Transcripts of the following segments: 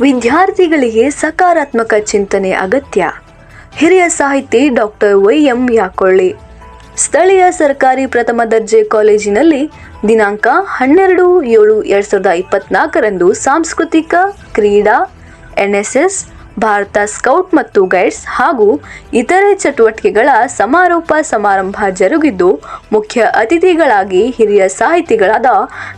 ವಿದ್ಯಾರ್ಥಿಗಳಿಗೆ ಸಕಾರಾತ್ಮಕ ಚಿಂತನೆ ಅಗತ್ಯ. ಹಿರಿಯ ಸಾಹಿತಿ ಡಾಕ್ಟರ್ ವೈ ಎಂ ಯಾಕೊಳ್ಳಿ. ಸ್ಥಳೀಯ ಸರ್ಕಾರಿ ಪ್ರಥಮ ದರ್ಜೆ ಕಾಲೇಜಿನಲ್ಲಿ ದಿನಾಂಕ ಹನ್ನೆರಡು ಏಳು ಎರಡು ಸಾವಿರದ ಇಪ್ಪತ್ನಾಲ್ಕರಂದು ಸಾಂಸ್ಕೃತಿಕ ಕ್ರೀಡಾ ಎನ್ಎಸ್ಎಸ್ ಭಾರತ ಸ್ಕೌಟ್ ಮತ್ತು ಗೈಡ್ಸ್ ಹಾಗೂ ಇತರೆ ಚಟುವಟಿಕೆಗಳ ಸಮಾರೋಪ ಸಮಾರಂಭ ಜರುಗಿದ್ದು ಮುಖ್ಯ ಅತಿಥಿಗಳಾಗಿ ಹಿರಿಯ ಸಾಹಿತಿಗಳಾದ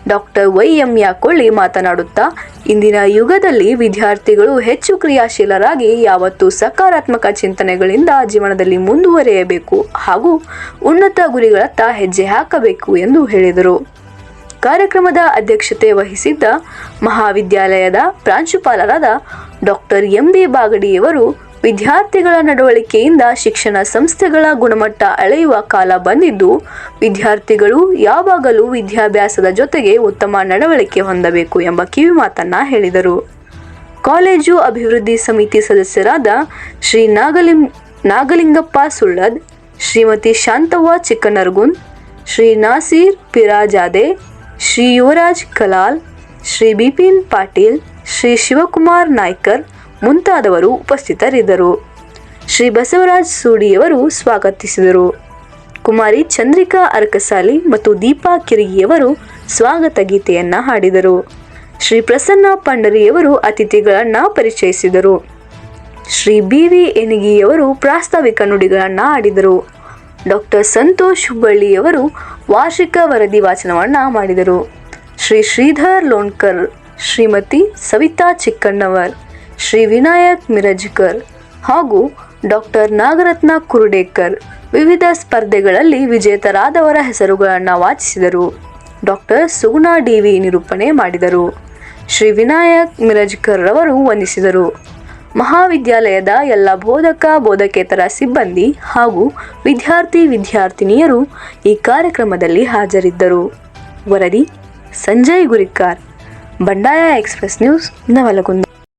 ಡಾಕ್ಟರ್ ವೈ ಎಂ ಯಾಕೊಳ್ಳಿ ಮಾತನಾಡುತ್ತಾ, ಇಂದಿನ ಯುಗದಲ್ಲಿ ವಿದ್ಯಾರ್ಥಿಗಳು ಹೆಚ್ಚು ಕ್ರಿಯಾಶೀಲರಾಗಿ ಯಾವತ್ತೂ ಸಕಾರಾತ್ಮಕ ಚಿಂತನೆಗಳಿಂದ ಜೀವನದಲ್ಲಿ ಮುಂದುವರಿಯಬೇಕು ಹಾಗೂ ಉನ್ನತ ಗುರಿಗಳತ್ತ ಹೆಜ್ಜೆ ಹಾಕಬೇಕು ಎಂದು ಹೇಳಿದರು. ಕಾರ್ಯಕ್ರಮದ ಅಧ್ಯಕ್ಷತೆ ವಹಿಸಿದ್ದ ಮಹಾವಿದ್ಯಾಲಯದ ಪ್ರಾಂಶುಪಾಲರಾದ ಡಾಕ್ಟರ್ ಎಂ ಬಿ ಬಾಗಡಿಯವರು ವಿದ್ಯಾರ್ಥಿಗಳ ನಡವಳಿಕೆಯಿಂದ ಶಿಕ್ಷಣ ಸಂಸ್ಥೆಗಳ ಗುಣಮಟ್ಟ ಅಳೆಯುವ ಕಾಲ ಬಂದಿದ್ದು, ವಿದ್ಯಾರ್ಥಿಗಳು ಯಾವಾಗಲೂ ವಿದ್ಯಾಭ್ಯಾಸದ ಜೊತೆಗೆ ಉತ್ತಮ ನಡವಳಿಕೆ ಹೊಂದಬೇಕು ಎಂಬ ಕಿವಿಮಾತನ್ನ ಹೇಳಿದರು. ಕಾಲೇಜು ಅಭಿವೃದ್ಧಿ ಸಮಿತಿ ಸದಸ್ಯರಾದ ಶ್ರೀ ನಾಗಲಿಂ, ನಾಗಲಿಂಗಪ್ಪ ಸುಳ್ಳದ್, ಶ್ರೀಮತಿ ಶಾಂತವ್ವ ಚಿಕ್ಕನರ್ಗುನ್ ಶ್ರೀ ನಾಸೀರ್ ಪಿರಾಜಾದೆ ಶ್ರೀ ಯುವರಾಜ್ ಕಲಾಲ್, ಶ್ರೀ ಬಿಪಿನ್ ಪಾಟೀಲ್, ಶ್ರೀ ಶಿವಕುಮಾರ್ ನಾಯ್ಕರ್ ಮುಂತಾದವರು ಉಪಸ್ಥಿತರಿದ್ದರು. ಶ್ರೀ ಬಸವರಾಜ್ ಸೂಡಿಯವರು ಸ್ವಾಗತಿಸಿದರು. ಕುಮಾರಿ ಚಂದ್ರಿಕಾ ಅರ್ಕಸಾಲಿ ಮತ್ತು ದೀಪಾ ಕಿರಿಗಿಯವರು ಸ್ವಾಗತ ಗೀತೆಯನ್ನು ಹಾಡಿದರು. ಶ್ರೀ ಪ್ರಸನ್ನ ಪಂಡರಿಯವರು ಅತಿಥಿಗಳನ್ನು ಪರಿಚಯಿಸಿದರು. ಶ್ರೀ ಬಿ ವಿ ಎನಿಗಿಯವರು ಪ್ರಾಸ್ತಾವಿಕ ನುಡಿಗಳನ್ನು ಆಡಿದರು ಡಾಕ್ಟರ್ ಸಂತೋಷ್ ಹುಬ್ಬಳ್ಳಿಯವರು ವಾರ್ಷಿಕ ವರದಿ ವಾಚನವನ್ನ ಮಾಡಿದರು. ಶ್ರೀ ಶ್ರೀಧರ್ ಲೋಣ್ಕರ್, ಶ್ರೀಮತಿ ಸವಿತಾ ಚಿಕ್ಕಣ್ಣವರ್, ಶ್ರೀ ವಿನಾಯಕ್ ಮಿರಜ್ಕರ್ ಹಾಗೂ ಡಾಕ್ಟರ್ ನಾಗರತ್ನ ಕುರುಡೇಕರ್ ವಿವಿಧ ಸ್ಪರ್ಧೆಗಳಲ್ಲಿ ವಿಜೇತರಾದವರ ಹೆಸರುಗಳನ್ನು ವಾಚಿಸಿದರು. ಡಾಕ್ಟರ್ ಸುಗುಣ ಡಿವಿ ನಿರೂಪಣೆ ಮಾಡಿದರು. ಶ್ರೀ ವಿನಾಯಕ್ ಮಿರಜ್ಕರ್ ರವರು ವಂದಿಸಿದರು. ಮಹಾವಿದ್ಯಾಲಯದ ಎಲ್ಲ ಬೋಧಕ, ಬೋಧಕೇತರ ಸಿಬ್ಬಂದಿ ಹಾಗೂ ವಿದ್ಯಾರ್ಥಿ, ವಿದ್ಯಾರ್ಥಿನಿಯರು ಈ ಕಾರ್ಯಕ್ರಮದಲ್ಲಿ ಹಾಜರಿದ್ದರು. ವರದಿ ಸಂಜಯ್ ಗುರಿಕಾರ್ ಬಂಡಾಯ ಎಕ್ಸ್ಪ್ರೆಸ್ ನ್ಯೂಸ್ ನವಲಗುಂದ.